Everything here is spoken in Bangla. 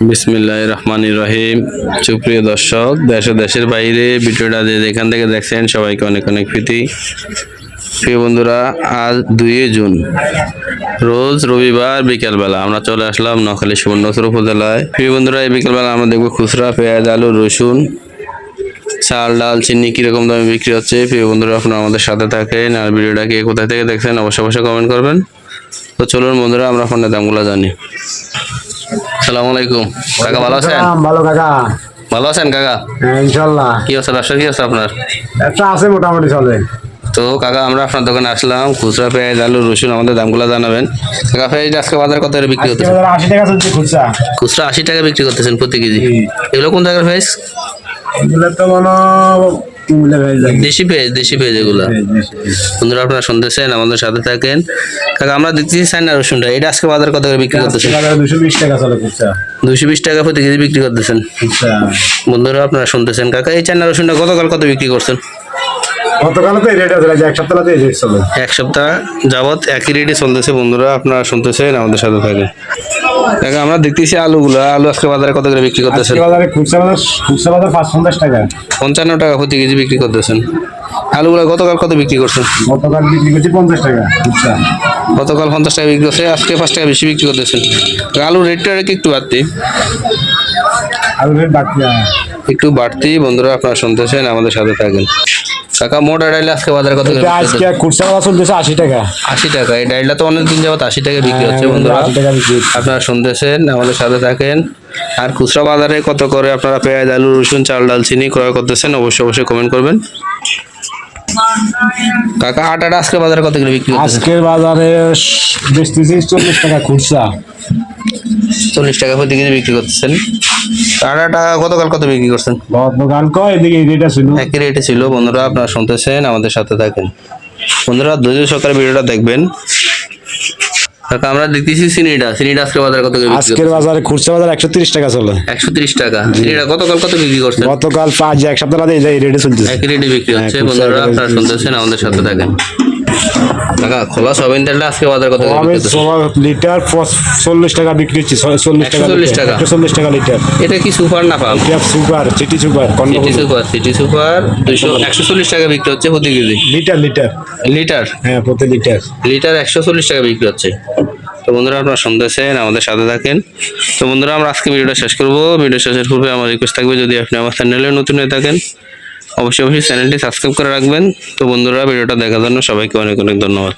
বিসমিল্লাহ রহমান রহিম। সুপ্রিয় দর্শক, দেশ দেশের বাইরে ভিডিওটা যে যেখান থেকে দেখছেন, সবাইকে অনেক অনেক প্রীতি। প্রিয় বন্ধুরা, আজ দুই জুন, রোজ রবিবার বিকেলবেলা আমরা চলে আসলাম নখালী সুবর্ণচর উপজেলায়। প্রিয় বন্ধুরা, এই বিকেলবেলা আমরা দেখব খুচরা, পেঁয়াজ, আলু, রসুন, চাল, ডাল, চিনি কীরকম দামে বিক্রি হচ্ছে। প্রিয় বন্ধুরা, আপনারা আমাদের সাথে থাকেন। আর ভিডিওটা কে কোথায় থেকে দেখছেন, অবশ্যই অবশ্যই কমেন্ট করবেন। তো চলুন বন্ধুরা, আমরা ফোনের দামগুলো জানি। সালামু আলাইকুম কাকা ভালো আছেন? ভালো কাকা। ভালো আছেন কাকা? হ্যাঁ, ইনশাল্লাহ কি অবস্থা ব্যবসা কি আপনার? আছে মোটামুটি চলে। তো কাকা আমরা আপনার দোকানে আসলাম খুচরা পেঁয়াজ আলু রসুন আমাদের দামগুলো জানাবেন। কাকা পেঁয়াজ আজকে বাজার কত করে বিক্রি আশি টাকা চলছে খুচরা। খুচরা আশি টাকা বিক্রি করতেছেন প্রতি কেজি। এগুলো কোন জায়গার পেঁয়াজ এগুলো তো মনে তিনগুলো যায় দেশি পেঁয়াজ দেশি পেঁয়াজ এগুলো। বন্ধুরা আপনারা শুনতেছেন আমাদের সাথে থাকেন। কাকা আমরা দেখতেছি চাইনা রসুনটা। এটা আজকে বাজার কত করে বিক্রি করতেছেন? দুশো বিশ টাকা চলে দুশো বিশ টাকা প্রতি কেজি বিক্রি করতেছেন। বন্ধুরা আপনারা শুনতেছেন কাকা এই চাইনা রসুনটা গতকাল কত বিক্রি করছেন? এক সপ্তাহ যাবত একই রেটে চলতেছে বন্ধুরা আপনারা শুনতেছেন আমাদের সাথে থাকে কাকা আমরা দেখতেছি আলুগুলো। আলু আজকে বাজারে কত করে বিক্রি করতেছেন? বাজারে খুচরা বাজার খুচরা বাজার পঞ্চাশ টাকা। পঞ্চান্ন টাকা প্রতি কেজি বিক্রি করতেছেন। আলুগুলো গতকাল কত বিক্রি করছেন? গতকাল বিক্রি করছি পঞ্চাশ টাকা খুচরা। গতকাল পঞ্চাশ টাকা বিক্রি করছে আজকে পাঁচ টাকা বেশি বিক্রি করতেছেন। আলু আলুর রেটটা কি একটু বাড়তি? আলু রেট বাড়তি হ্যাঁ। একটু বাড়তি বন্ধুরা আপনারা শুনতেছেন আমাদের সাথে থাকেন। কাকা মোট ডাইল আজকে বাজারে কত আজকে বাজার চলতেছে আশি টাকা। আশি টাকা। এই ডাইলটা তো অনেক দিন যাবত আশি টাকা বিক্রি হচ্ছে হ্যাঁ, বন্ধুরা। আশি টাকা বিক্রি হচ্ছে। আপনারা শুনতেছেন আমাদের সাথে থাকেন। আর খুচরা বাজারে কত করে আপনারা পেঁয়াজ আলু রসুন চাল ডাল চিনি ক্রয় করতেছেন অবশ্যই অবশ্যই কমেন্ট করবেন। কাকা আটাটা আজকে বাজারে কত করে বিক্রি আজকের বাজারে বেচতেছি চল্লিশ টাকা খুচরা। চল্লিশ টাকা প্রতি কেজি বিক্রি করতেছেন। আটাটা গতকাল কত বিক্রি করছেন? গতকাল কয়? এদিকে এই ছিল একই রেটে ছিল। বন্ধুরা আপনারা শুনতেছেন আমাদের সাথে থাকেন। বন্ধুরা ধৈর্য সহকারে ভিডিওটা দেখবেন। কাকা আমরা দেখতেছি আজকে বাজারে কত বিক্রি আজকের বাজারে খুচরা বাজার একশো তিরিশ টাকা চলে। একশো তিরিশ টাকা। গতকাল কত বিক্রি করছেন? গতকাল পাঁচ এক সপ্তাহ বাদে এই রেটে রেটে বিক্রি হচ্ছে। বন্ধুরা আপনারা শুনতেছেন আমাদের সাথে থাকেন। কাকা খোলা তেলটা আজকে বাজার কত আমি? লিটার চল্লিশ টাকা বিক্রি হচ্ছে চল্লিশ টাকা 140 টাকা। চল্লিশ টাকা লিটার এটা কি সুপার না পাম এটা super city super city super city super দুইশো একশো চল্লিশ টাকা বিক্রি হচ্ছে প্রতি কেজি। লিটার লিটার লিটার হ্যাঁ প্রতি লিটার লিটার একশো চল্লিশ টাকা বিক্রি হচ্ছে। তো বন্ধুরা আপনারা শুনতেছেন আমাদের সাথে থাকেন। তো বন্ধুরা আমরা আজকে ভিডিওটা শেষ করব। ভিডিও শেষের পূর্বে আমার রিকোয়েস্ট থাকবে যদি আপনি আমার চ্যানেলে নতুন হয়ে থাকেন অবশ্যই অবশ্যই চ্যানেলটি সাবস্ক্রাইব করে রাখবেন। তো বন্ধুরা, ভিডিওটা দেখার জন্য সবাইকে অনেক অনেক ধন্যবাদ।